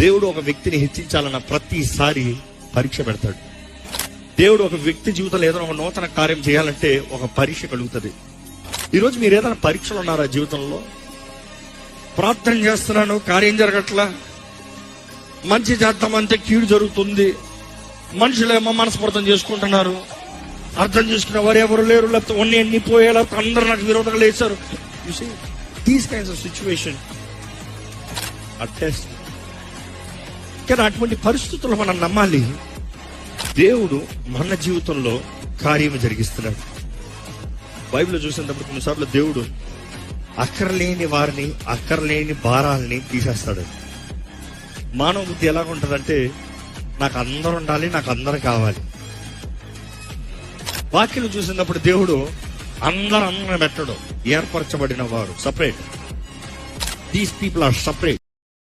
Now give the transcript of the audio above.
దేవుడు ఒక వ్యక్తిని హెచ్చించాలన్న ప్రతిసారి పరీక్ష పెడతాడు. దేవుడు ఒక వ్యక్తి జీవితంలో ఏదైనా ఒక నూతన కార్యం చేయాలంటే ఒక పరీక్ష కలుగుతుంది. ఈరోజు మీరు ఏదైనా పరీక్షలు ఉన్నారా జీవితంలో? ప్రార్థన చేస్తున్నాను కార్యం జరగట్లా. మంచి చేద్దామంటే కీడు జరుగుతుంది. మనుషులేమో మనస్పర్థం చేసుకుంటున్నారు. అర్థం చేసుకున్న వారు ఎవరు లేరు లేకపోతే అన్ని ఎన్ని పోయే లేకపోతే అందరూ నాకు విరోధంగా లేచారు. These kinds of situation test కానీ అటువంటి పరిస్థితుల్లో మనం నమ్మాలి. దేవుడు మన జీవితంలో కార్యం జరిగిస్తున్నాడు. బైబిల్లో చూసినప్పుడు కొన్నిసార్లు దేవుడు అక్కర్లేని వారిని అక్కర్లేని భారాల్ని తీసేస్తాడు. మానవ బుద్ధి ఎలా ఉంటుందంటే నాకు అందరు ఉండాలి నాకు అందరు కావాలి. వాక్యలు చూసినప్పుడు దేవుడు అందరు అందరం పెట్టడు. ఏర్పరచబడిన వారు. Separate these people are separate